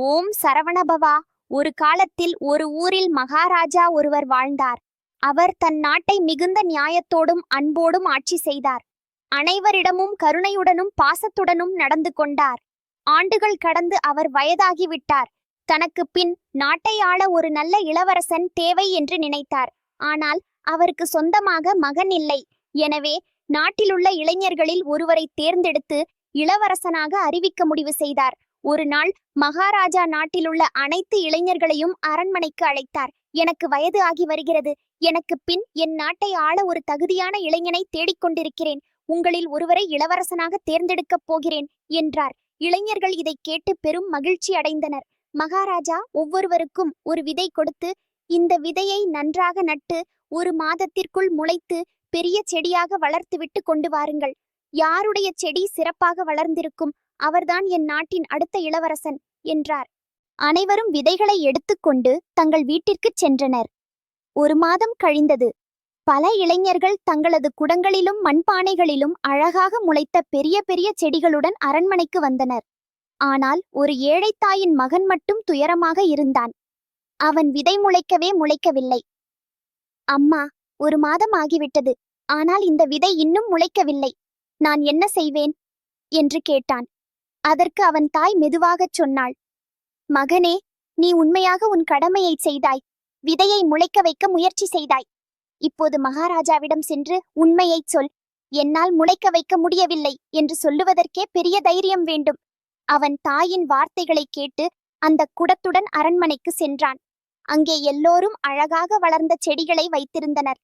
ஓம் சரவணபவா. ஒரு காலத்தில் ஒரு ஊரில் மகாராஜா ஒருவர் வாழ்ந்தார். அவர் தன் நாட்டை மிகுந்த நியாயத்தோடும் அன்போடும் ஆட்சி செய்தார். அனைவரிடமும் கருணையுடனும் பாசத்துடனும் நடந்து கொண்டார். ஆண்டுகள் கடந்து அவர் வயதாகிவிட்டார். தனக்கு பின் நாட்டை ஆள ஒரு நல்ல இளவரசன் தேவை என்று நினைத்தார். ஆனால் அவருக்கு சொந்தமாக மகன் இல்லை. எனவே நாட்டிலுள்ள இளைஞர்களில் ஒருவரை தேர்ந்தெடுத்து இளவரசனாக அறிவிக்க முடிவு செய்தார். ஒரு நாள் மகாராஜா நாட்டிலுள்ள அனைத்து இளைஞர்களையும் அரண்மனைக்கு அழைத்தார். எனக்கு வயது ஆகி வருகிறது. எனக்கு பின் என் நாட்டை ஆள ஒரு தகுதியான இளைஞனை தேடிக்கொண்டிருக்கிறேன் உங்களில் ஒருவரை இளவரசனாக தேர்ந்தெடுக்கப் போகிறேன் என்றார். இளைஞர்கள் இதை கேட்டு பெரும் மகிழ்ச்சி அடைந்தனர். மகாராஜா ஒவ்வொருவருக்கும் ஒரு விதை கொடுத்து இந்த விதையை நன்றாக நட்டு ஒரு மாதத்திற்குள் முளைத்து பெரிய செடியாக வளர்த்துவிட்டு கொண்டு வாருங்கள். யாருடைய செடி சிறப்பாக வளர்ந்திருக்கும்? அவர்தான் என் நாட்டின் அடுத்த இளவரசன் என்றார். அனைவரும் விதைகளை எடுத்துக்கொண்டு தங்கள் வீட்டிற்குச் சென்றனர். ஒரு மாதம் கழிந்தது. பல இளைஞர்கள் தங்களது குடங்களிலும் மண்பானைகளிலும் அழகாக முளைத்த பெரிய பெரிய செடிகளுடன் அரண்மனைக்கு வந்தனர். ஆனால் ஒரு ஏழைத்தாயின் மகன் மட்டும் துயரமாக இருந்தான். அவன் விதை முளைக்கவே முளைக்கவில்லை. அம்மா ஒரு மாதம் ஆகிவிட்டது. ஆனால் இந்த விதை இன்னும் முளைக்கவில்லை. நான் என்ன செய்வேன்? என்று கேட்டான். அதற்கு அவன் தாய் மெதுவாகச் சொன்னாள். மகனே நீ உண்மையாக உன் கடமையைச் செய்தாய். விதையை முளைக்க வைக்க முயற்சி செய்தாய். இப்போது மகாராஜாவிடம் சென்று உண்மையைச் சொல். என்னால் முளைக்க வைக்க முடியவில்லை என்று சொல்லுவதற்கே பெரிய தைரியம் வேண்டும். அவன் தாயின் வார்த்தைகளைக் கேட்டு அந்த குடத்துடன் அரண்மனைக்கு சென்றான். அங்கே எல்லோரும் அழகாக வளர்ந்த செடிகளை வைத்திருந்தனர்.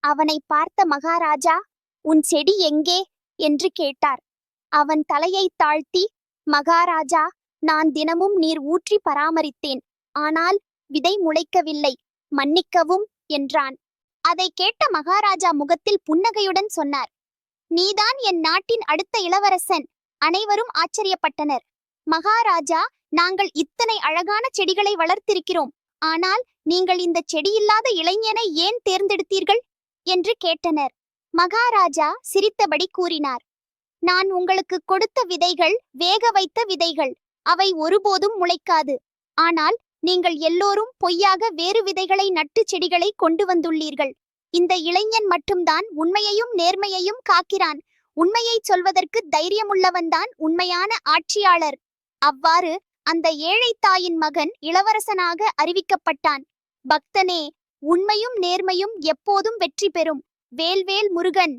அவனை பார்த்த மகாராஜா உன் செடி எங்கே? என்று கேட்டார். அவன் தலையை தாழ்த்தி மகாராஜா நான் தினமும் நீர் ஊற்றி பராமரித்தேன். ஆனால் விதை முளைக்கவில்லை மன்னிக்கவும் என்றான். அதை கேட்ட மகாராஜா முகத்தில் புன்னகையுடன் சொன்னார். நீதான் என் நாட்டின் அடுத்த இளவரசன். அனைவரும் ஆச்சரியப்பட்டனர். மகாராஜா நாங்கள் இத்தனை அழகான செடிகளை வளர்த்திருக்கிறோம். ஆனால் நீங்கள் இந்த செடியில்லாத இளைஞனை ஏன் தேர்ந்தெடுத்தீர்கள்? என்று கேட்டனர். மகாராஜா சிரித்தபடி கூறினார். நான் உங்களுக்கு கொடுத்த விதைகள் வேக வைத்த விதைகள். அவை ஒருபோதும் முளைக்காது. ஆனால் நீங்கள் எல்லோரும் பொய்யாக வேறு விதைகளை நட்டு செடிகளை கொண்டு வந்துள்ளீர்கள். இந்த இளைஞன் மட்டும்தான் உண்மையையும் நேர்மையையும் காக்கிறான். உண்மையைச் சொல்வதற்கு தைரியமுள்ளவன்தான் உண்மையான ஆட்சியாளர். அவ்வாறு அந்த ஏழை தாயின் மகன் இளவரசனாக அறிவிக்கப்பட்டான். பக்தனே உண்மையும் நேர்மையும் எப்போதும் வெற்றி பெறும். வேல்வேல் முருகன்.